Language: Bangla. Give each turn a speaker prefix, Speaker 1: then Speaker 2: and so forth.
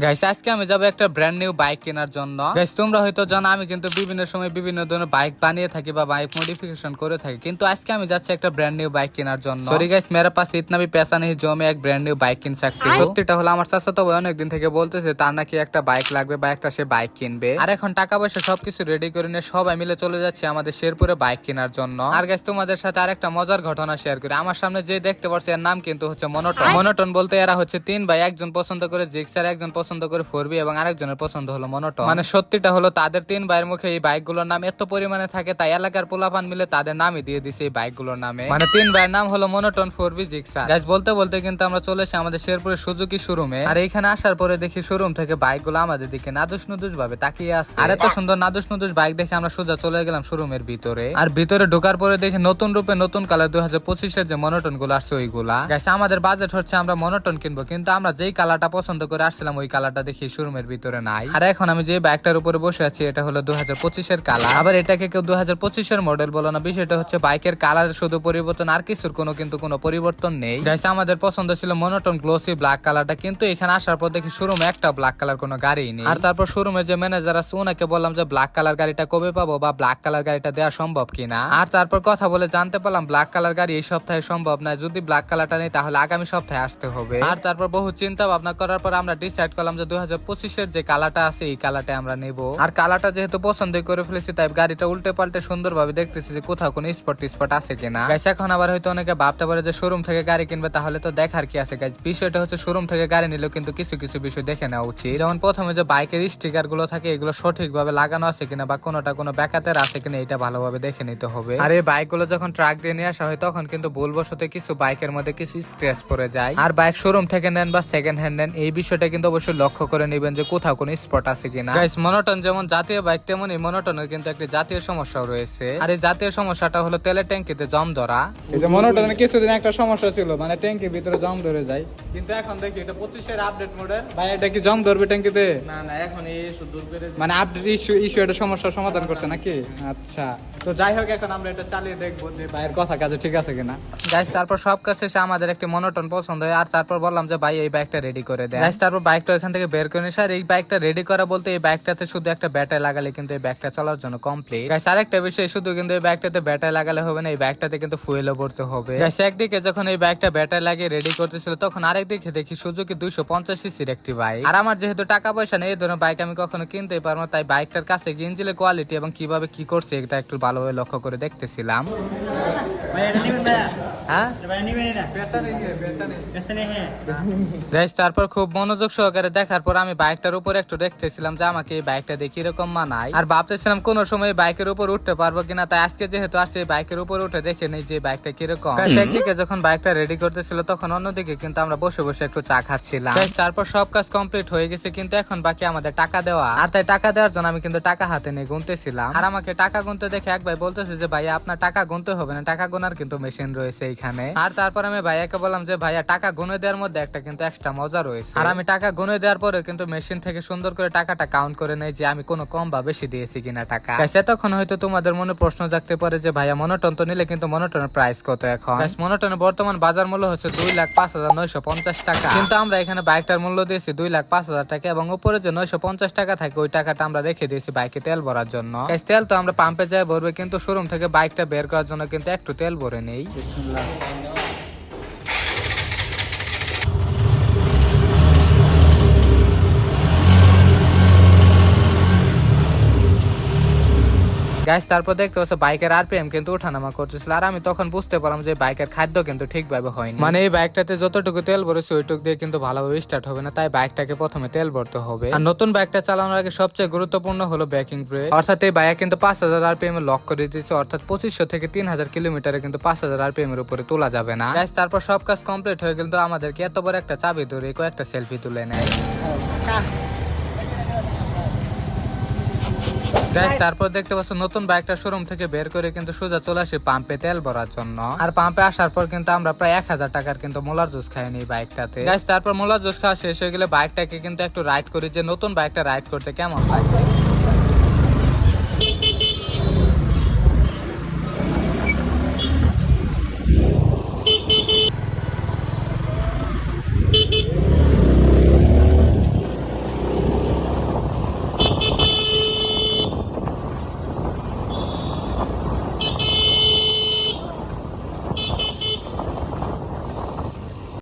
Speaker 1: গাইস আজকে আমি যাবো একটা ব্র্যান্ড নিউ বাইক কেনার জন্য গাইস তোমরা হয়তো জানো আমি কিন্তু বিভিন্ন সময় বিভিন্ন ধরনের বাইক বানিয়ে থাকি বা বাইক মডিফিকেশন করে থাকি কিন্তু আজকে আমি যাচ্ছি একটা ব্র্যান্ড নিউ বাইক কেনার জন্য সরি গাইস মেরা পাশে ইতনা भी पैसा नहीं जो मैं एक ब्रांड न्यू বাইক কিন सकती हूं সত্যিটা হলো আমার চাচা ভাই অনেকদিন থেকে বলতেছে তার নাকি একটা বাইক লাগবে বা একটা সে বাইক কিনবে আর এখন টাকা পয়সা সবকিছু রেডি করে নিয়ে সবাই মিলে চলে যাচ্ছে আমাদের শেরপুরে বাইক কেনার জন্য আর গাইস তোমাদের সাথে আরেকটা মজার ঘটনা শেয়ার করি আমার সামনে যে দেখতে পাচ্ছি এর নাম কিন্তু হচ্ছে মনোটন মনোটন বলতে এরা হচ্ছে তিন ভাই একজন পছন্দ করে জিক্সার একজন পছন্দ করে ফোরবি এবং আরেকজনের পছন্দ হলো মনোটন মানে সত্যিটা হলো তাদের তিন ভাইয়ের মুখে এই বাইকগুলোর নাম এত পরিমাণে থাকে, তাই এলাকার পোলাপান মিলে তাদের নামই দিয়ে দিছে এই বাইকগুলোর নামে। মানে তিন ভাইয়ের নাম হলো মনোটন ফোরবি জিক্সার। গাইস বলতে বলতে কিন্তু আমরা চলে এসে আমাদের শেরপুরের সুজুকি শোরুমে আর এখানে আসার পরে দেখি শোরুম থেকে বাইকগুলো আমাদের দিকে নাদুস নুদুস ভাবে তাকিয়ে আছে। আর এত সুন্দর নাদুস নুদুস বাইক দেখে আমরা সোজা চলে গেলাম শোরুমের ভিতরে। আর ভিতরে ঢোকার পরে দেখি নতুন রূপে নতুন কালার দুই হাজার পঁচিশের যে মনোটনগুলো আসছে ওইগুলা। গাইস আমাদের বাজেট হচ্ছে আমরা মনোটন কিনবো, কিন্তু আমরা যেই কালারটা পছন্দ করে আসছিলাম ওই কালারটা দেখি শোরুমের ভিতরে নাই। আর এখন আমি যে বাইকটার উপরে বসে আছি, এটা হলো দু হাজার কালার। আবার এটাকে কেউ দু হাজার পঁচিশের মডেল বলো না, বিষয়টা হচ্ছে বাইকের কালারের শুধু পরিবর্তন আর কিছুর কোনো কিন্তু কোনো পরিবর্তন নেই। গাইস আমাদের পছন্দ ছিল মনোটন গ্লোসি ব্ল্যাক কালারটা, কিন্তু এখানে আসার পর দেখি শোরুমে একটা ব্ল্যাক কালার কোনো গাড়ি নেই। আর তারপর শোরুমে যে ম্যানেজার আছে ওনাকে বললাম যে ব্ল্যাক কালার গাড়িটা কবে পাবো বা ব্ল্যাক কালার গাড়িটা দেওয়া সম্ভব কিনা। আর তারপর কথা বলে জানতে পারলাম ব্ল্যাক কালার গাড়ি এই সপ্তাহে সম্ভব নয়, যদি ব্ল্যাক কালারটা নেই তাহলে আগামী সপ্তাহে আসতে হবে। আর তারপর বহু চিন্তা ভাবনা করার পর আমরা ডিসাইড করলাম যে দুই পঁচিশের যে কালারটা আছে, এই কালারটা আমরা নেব। আর কালারটা যেহেতু পছন্দ করে ফেলেছি, তাই গাড়িটা উল্টে পাল্টে সুন্দরভাবে দেখতেছি যে কোথাও কোনো স্পট স্পট আছে কিনা। গাইস এখন আবার হয়তো অনেকে ভাবতে পারে যে শোরুম থেকে গাড়ি কিনবে, তাহলে তো দেখার কি আছে? গাইস বিষয়টা হচ্ছে শোরুম থেকে গাড়ি নিলেও কিন্তু কিছু কিছু বিষয় দেখে নেওয়া উচিত। যেমন প্রথমে যে বাইকের স্টিকারগুলো থাকে, এগুলো সঠিকভাবে লাগানো আছে কিনা বা কোনোটা কোনো ব্যাকাতের আছে কিনা, এটা ভালোভাবে দেখে নিতে হবে। আর এই বাইকগুলো যখন ট্রাক দিয়ে নিয়ে আসা হয়, তখন কিন্তু ভুলবশত কিছু বাইকের মধ্যে কিছু স্ক্র্যাচ পড়ে যায়। আর বাইক শোরুম থেকে নেন বা সেকেন্ড হ্যান্ড নেন, এই বিষয়টা কিন্তু অবশ্যই লক্ষ্য করে নেবেন যে কোথাও কোনো স্পট আছে কিনা। গাইস মনোটন যেমন জাতীয় বাইক তেমনই মনোটনের কিন্তু একটি জাতীয় সমস্যাও রয়েছে। আর এই জাতীয় সমস্যাটা হলো তেলের ট্যাঙ্কিতে জম ধরা। এই যে মনোটনের কিছুদিন একটা সমস্যা ছিল মানে ট্যাঙ্কির ভিতরে জম ধরে যায়। কিন্তু এখন দেখি এটা পঁচিশের আপডেট মডেল ভাই এটা কি জম ধরবে ট্যাঙ্কিতে?
Speaker 2: না না এখন এই ইস্যু দূর করে
Speaker 1: মানে আপডেট ইস্যু ইস্যু এটা সমস্যার সমাধান করছে নাকি? আচ্ছা। তো যাই হোক এখন আমরা এটা চালিয়ে দেখব যে ভাইয়ের কথা কাজে ঠিক আছে কিনা। গাইস তারপর সব কাজ শেষে আমাদের একটি মনোটন পছন্দ হয় আর তারপর বললাম যে ভাই এই বাইকটা রেডি করে দেয় গাইস তারপর বাইকটা এখান থেকে বের করে নিয়ে আর এই বাইকটা রেডি করা বলতে এই বাইকটাতে শুধু একটা ব্যাটারি লাগালে কিন্তু এই বাইকটা চলার জন্য কমপ্লিট গাইস আরেকটা বিষয়, শুধু কিন্তু এই বাইকটাতে ব্যাটারি লাগালে হবে না, এই বাইকটাতে কিন্তু ফুয়েলও ভরতে হবে। একদিকে যখন এই বাইকটা ব্যাটারি লাগিয়ে রেডি করতেছিল, তখন আরেকদিকে দেখি সুজুকি দুইশো পঞ্চাশ সিসির একটি বাইক আর আমার যেহেতু টাকা পয়সা নেই, এই ধরনের বাইক আমি কখনো কিনতে পারব তাই বাইকটার কাছে ইঞ্জিনের কোয়ালিটি এবং কীভাবে কি করছে, এটা একটু ভালোভাবে লক্ষ্য করে দেখতেছিলাম।
Speaker 2: ভাই
Speaker 1: হ্যাঁ।
Speaker 2: ভাই হ্যাঁ
Speaker 1: তারপর খুব মনোযোগ সহকারে দেখার পর আমি বাইকটার উপর একটু দেখতেছিলাম যে আমাকে এই বাইকটা দেখি কীরকম মানায়। আর ভাবতেছিলাম কোন সময় বাইকের উপর উঠতে পারব কিনা তাই আজকে যেহেতু আসছে বাইকের উপর উঠে দেখে নেই যে বাইকটা কীরকম। একদিকে যখন বাইকটা রেডি করতেছিল তখন অন্যদিকে কিন্তু আমরা বসে বসে একটু চা খাচ্ছিলাম। তারপর সব কাজ কমপ্লিট হয়ে গেছে কিন্তু এখন বাকি আমাদের টাকা দেওয়া। আর তাই টাকা দেওয়ার জন্য আমি কিন্তু টাকা হাতে নিয়ে গুনতেছিলাম। আর আমাকে টাকা গুনতে দেখে এক ভাই বলতেছে যে ভাইয়া আপনার টাকা গুনতে হবে না। টাকা গোনার কিন্তু মেশিন রয়েছে। এইখানে। আর তারপর আমি ভাইয়াকে বললাম যে ভাইয়া টাকা গুনে দেওয়ার মধ্যে একটা কিন্তু এক্সট্রা মজা রয়েছে। আর আমি টাকা গুনে দেওয়ার পরে কিন্তু মেশিন থেকে সুন্দর করে টাকাটা কাউন্ট করে নেই যে আমি কোনো কম বা বেশি দিয়েছি কিনা টাকা? Guys, এতক্ষণ হয়তো তোমাদের মনে প্রশ্ন জাগতে পারে যে ভাইয়া মনোটন তো নিলে কিন্তু মনোটনের প্রাইস কত এখন? মনোটনের বর্তমান বাজার মূল্য হচ্ছে দুই লাখ পাঁচ হাজার নয়শো পঞ্চাশ টাকা। কিন্তু আমরা এখানে বাইকটার মূল্য দিয়েছি দুই লাখ পাঁচ হাজার টাকা এবং উপরে যে নয়শো পঞ্চাশ টাকা থাকে ওই টাকাটা আমরা রেখে দিয়েছি বাইকে তেল ভরার জন্য। তেল তো আমরা পাম্পে যাই ভরবে কিন্তু শোরুম থেকে বাইকটা বের করার জন্য কিন্তু একটু তেল ভরে নেই। Thank you. গাইস তারপর দেখতে পাচ্ছ বাইকের আরপিএম কিন্তু ওঠানামা করতেছিল। আর আমি তখন বুঝতে পারলাম যে বাইকের খাদ্য কিন্তু ঠিকভাবে হয়নি। মানে এই বাইকটাতে যতটুকু তেল ভরেছে ওইটুকু দিয়ে কিন্তু ভালোভাবে স্টার্ট হবে না তাই বাইকটাকে প্রথমে তেল ভরতে হবে। আর নতুন বাইকটা চালানোর আগে সবচেয়ে গুরুত্বপূর্ণ হলো ব্রেকিং ব্রেক অর্থাৎ এই বাইক কিন্তু পাঁচ হাজার আরপিএম এর লক করে দিয়েছে অর্থাৎ পঁচিশশো থেকে তিন হাজার কিলোমিটারে কিন্তু পাঁচ হাজার আরপিএম এর উপরে তোলা যাবে না। গাইস তারপর সব কাজ কমপ্লিট হয়ে গেল তো আমাদেরকে এত বড় একটা চাবি ধরে কয়েকটা সেলফি তুলে নেয়। গাইস তারপর দেখতে পাচ্ছ নতুন বাইকটা শোরুম থেকে বের করে কিন্তু সোজা চলে আসি পাম্পে তেল ভরার জন্য। আর পাম্পে আসার পর কিন্তু আমরা প্রায় এক হাজার টাকার কিন্তু মোলার জুস খাই নি বাইকটাতে। গাইস তারপর মোলার জুস খাওয়া শেষ হয়ে গেলে বাইকটাকে কিন্তু একটু রাইড করি যে নতুন বাইকটা রাইড করতে কেমন লাগে